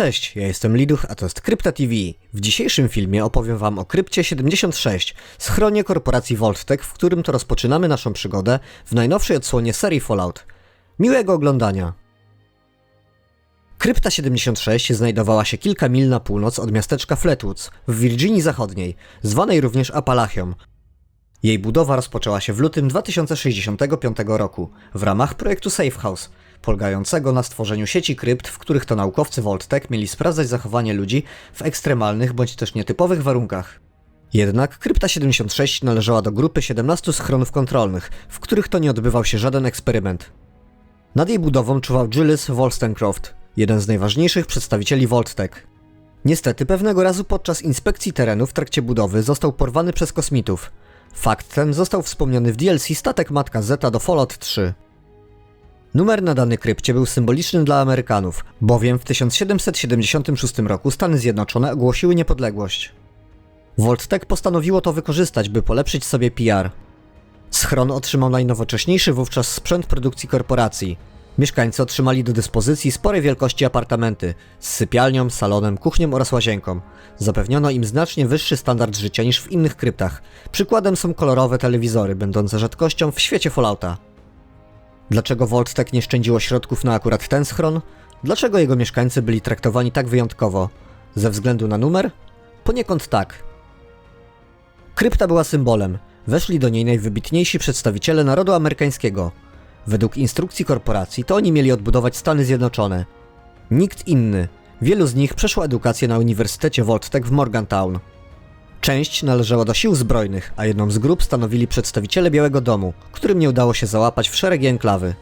Cześć, ja jestem Liduch, a to jest Krypta TV. W dzisiejszym filmie opowiem wam o Krypcie 76, schronie korporacji Volttech, w którym to rozpoczynamy naszą przygodę w najnowszej odsłonie serii Fallout. Miłego oglądania! Krypta 76 znajdowała się kilka mil na północ od miasteczka Flatwoods w Virginii Zachodniej, zwanej również Appalachią. Jej budowa rozpoczęła się w lutym 2065 roku w ramach projektu Safe House, polegającego na stworzeniu sieci krypt, w których to naukowcy Volttech mieli sprawdzać zachowanie ludzi w ekstremalnych bądź też nietypowych warunkach. Jednak Krypta 76 należała do grupy 17 schronów kontrolnych, w których to nie odbywał się żaden eksperyment. Nad jej budową czuwał Gilles Wolstencroft, jeden z najważniejszych przedstawicieli Volttech. Niestety pewnego razu podczas inspekcji terenu w trakcie budowy został porwany przez kosmitów. Fakt ten został wspomniany w DLC Statek Matka Zeta do Fallout 3. Numer nadany krypcie był symboliczny dla Amerykanów, bowiem w 1776 roku Stany Zjednoczone ogłosiły niepodległość. Volttech postanowiło to wykorzystać, by polepszyć sobie PR. Schron otrzymał najnowocześniejszy wówczas sprzęt produkcji korporacji. Mieszkańcy otrzymali do dyspozycji sporej wielkości apartamenty z sypialnią, salonem, kuchnią oraz łazienką. Zapewniono im znacznie wyższy standard życia niż w innych kryptach. Przykładem są kolorowe telewizory, będące rzadkością w świecie Fallouta. Dlaczego Volttech nie szczędziło środków na akurat ten schron? Dlaczego jego mieszkańcy byli traktowani tak wyjątkowo? Ze względu na numer? Poniekąd tak. Krypta była symbolem. Weszli do niej najwybitniejsi przedstawiciele narodu amerykańskiego. Według instrukcji korporacji to oni mieli odbudować Stany Zjednoczone. Nikt inny. Wielu z nich przeszło edukację na Uniwersytecie Volttech w Morgantown. Część należała do sił zbrojnych, a jedną z grup stanowili przedstawiciele Białego Domu, którym nie udało się załapać w szeregi enklawy.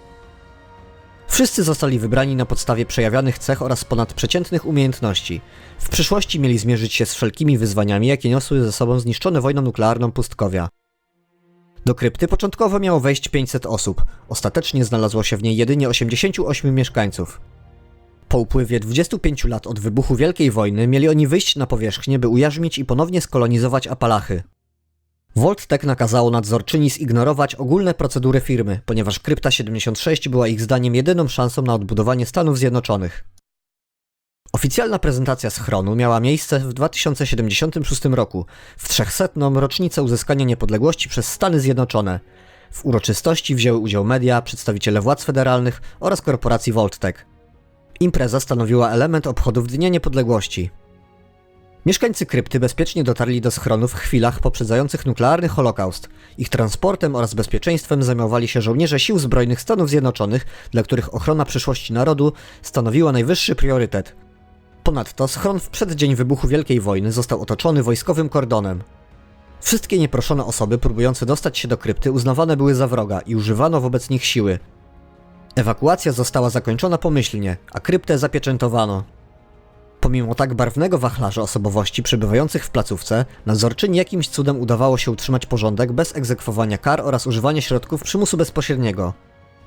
Wszyscy zostali wybrani na podstawie przejawianych cech oraz ponadprzeciętnych umiejętności. W przyszłości mieli zmierzyć się z wszelkimi wyzwaniami, jakie niosły ze sobą zniszczone wojną nuklearną pustkowia. Do krypty początkowo miało wejść 500 osób, ostatecznie znalazło się w niej jedynie 88 mieszkańców. Po upływie 25 lat od wybuchu Wielkiej Wojny mieli oni wyjść na powierzchnię, by ujarzmić i ponownie skolonizować Apalachy. Volttech nakazało nadzorczyni zignorować ogólne procedury firmy, ponieważ Krypta 76 była ich zdaniem jedyną szansą na odbudowanie Stanów Zjednoczonych. Oficjalna prezentacja schronu miała miejsce w 2076 roku, w 300. rocznicę uzyskania niepodległości przez Stany Zjednoczone. W uroczystości wzięły udział media, przedstawiciele władz federalnych oraz korporacji Volttech. Impreza stanowiła element obchodów Dnia Niepodległości. Mieszkańcy krypty bezpiecznie dotarli do schronów w chwilach poprzedzających nuklearny holokaust. Ich transportem oraz bezpieczeństwem zajmowali się żołnierze Sił Zbrojnych Stanów Zjednoczonych, dla których ochrona przyszłości narodu stanowiła najwyższy priorytet. Ponadto schron w przeddzień wybuchu Wielkiej Wojny został otoczony wojskowym kordonem. Wszystkie nieproszone osoby próbujące dostać się do krypty uznawane były za wroga i używano wobec nich siły. Ewakuacja została zakończona pomyślnie, a kryptę zapieczętowano. Pomimo tak barwnego wachlarza osobowości przebywających w placówce, nadzorczyni jakimś cudem udawało się utrzymać porządek bez egzekwowania kar oraz używania środków przymusu bezpośredniego.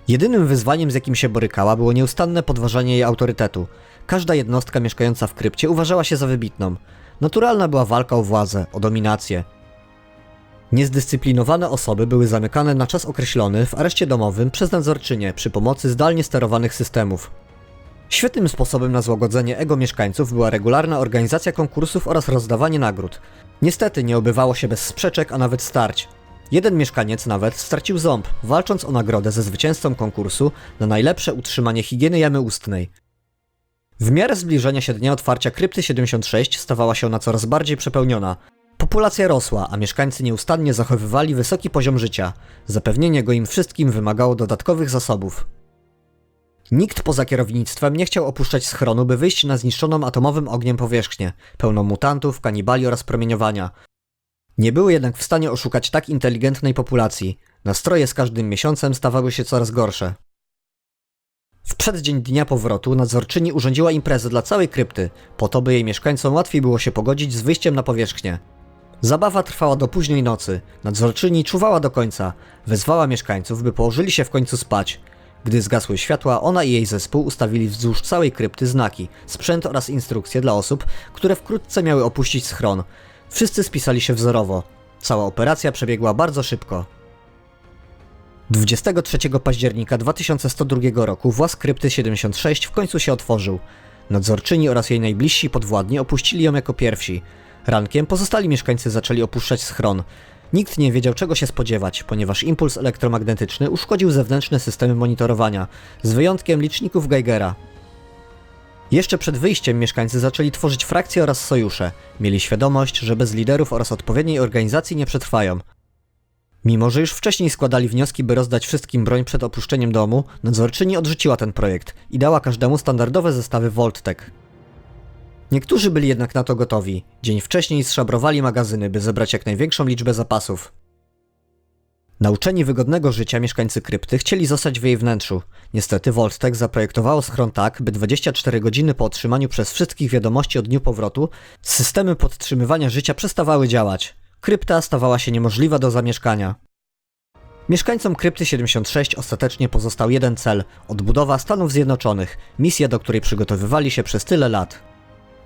Jedynym wyzwaniem, z jakim się borykała, było nieustanne podważanie jej autorytetu. Każda jednostka mieszkająca w krypcie uważała się za wybitną. Naturalna była walka o władzę, o dominację. Niezdyscyplinowane osoby były zamykane na czas określony w areszcie domowym przez nadzorczynię przy pomocy zdalnie sterowanych systemów. Świetnym sposobem na złagodzenie ego mieszkańców była regularna organizacja konkursów oraz rozdawanie nagród. Niestety nie obywało się bez sprzeczek, a nawet starć. Jeden mieszkaniec nawet stracił ząb, walcząc o nagrodę ze zwycięzcą konkursu na najlepsze utrzymanie higieny jamy ustnej. W miarę zbliżenia się dnia otwarcia krypty 76 stawała się ona coraz bardziej przepełniona. Populacja rosła, a mieszkańcy nieustannie zachowywali wysoki poziom życia. Zapewnienie go im wszystkim wymagało dodatkowych zasobów. Nikt poza kierownictwem nie chciał opuszczać schronu, by wyjść na zniszczoną atomowym ogniem powierzchnię, pełną mutantów, kanibali oraz promieniowania. Nie były jednak w stanie oszukać tak inteligentnej populacji. Nastroje z każdym miesiącem stawały się coraz gorsze. W przeddzień dnia powrotu nadzorczyni urządziła imprezę dla całej krypty, po to by jej mieszkańcom łatwiej było się pogodzić z wyjściem na powierzchnię. Zabawa trwała do późnej nocy, nadzorczyni czuwała do końca, wezwała mieszkańców, by położyli się w końcu spać. Gdy zgasły światła, ona i jej zespół ustawili wzdłuż całej krypty znaki, sprzęt oraz instrukcje dla osób, które wkrótce miały opuścić schron. Wszyscy spisali się wzorowo. Cała operacja przebiegła bardzo szybko. 23 października 2102 roku włas krypty 76 w końcu się otworzył. Nadzorczyni oraz jej najbliżsi podwładni opuścili ją jako pierwsi. Rankiem pozostali mieszkańcy zaczęli opuszczać schron. Nikt nie wiedział czego się spodziewać, ponieważ impuls elektromagnetyczny uszkodził zewnętrzne systemy monitorowania, z wyjątkiem liczników Geigera. Jeszcze przed wyjściem mieszkańcy zaczęli tworzyć frakcje oraz sojusze. Mieli świadomość, że bez liderów oraz odpowiedniej organizacji nie przetrwają. Mimo, że już wcześniej składali wnioski, by rozdać wszystkim broń przed opuszczeniem domu, nadzorczyni odrzuciła ten projekt i dała każdemu standardowe zestawy Volttek. Niektórzy byli jednak na to gotowi. Dzień wcześniej zszabrowali magazyny, by zebrać jak największą liczbę zapasów. Nauczeni wygodnego życia mieszkańcy krypty chcieli zostać w jej wnętrzu. Niestety Voltek zaprojektowało schron tak, by 24 godziny po otrzymaniu przez wszystkich wiadomości o dniu powrotu, systemy podtrzymywania życia przestawały działać. Krypta stawała się niemożliwa do zamieszkania. Mieszkańcom Krypty 76 ostatecznie pozostał jeden cel odbudowa Stanów Zjednoczonych, misja, do której przygotowywali się przez tyle lat.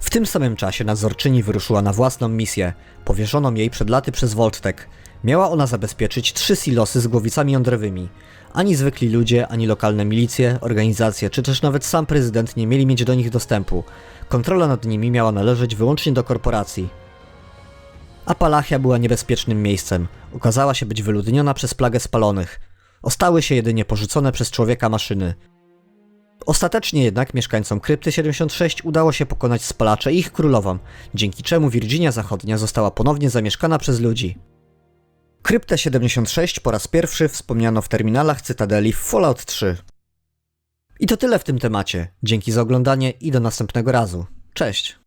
W tym samym czasie nadzorczyni wyruszyła na własną misję, powierzoną jej przed laty przez Voltek. Miała ona zabezpieczyć trzy silosy z głowicami jądrowymi. Ani zwykli ludzie, ani lokalne milicje, organizacje, czy też nawet sam prezydent nie mieli mieć do nich dostępu. Kontrola nad nimi miała należeć wyłącznie do korporacji. Apalachia była niebezpiecznym miejscem. Okazała się być wyludniona przez plagę spalonych. Ostały się jedynie porzucone przez człowieka maszyny. Ostatecznie jednak mieszkańcom Krypty 76 udało się pokonać spalacze i ich królową, dzięki czemu Virginia Zachodnia została ponownie zamieszkana przez ludzi. Kryptę 76 po raz pierwszy wspomniano w terminalach Cytadeli w Fallout 3. I to tyle w tym temacie. Dzięki za oglądanie i do następnego razu. Cześć!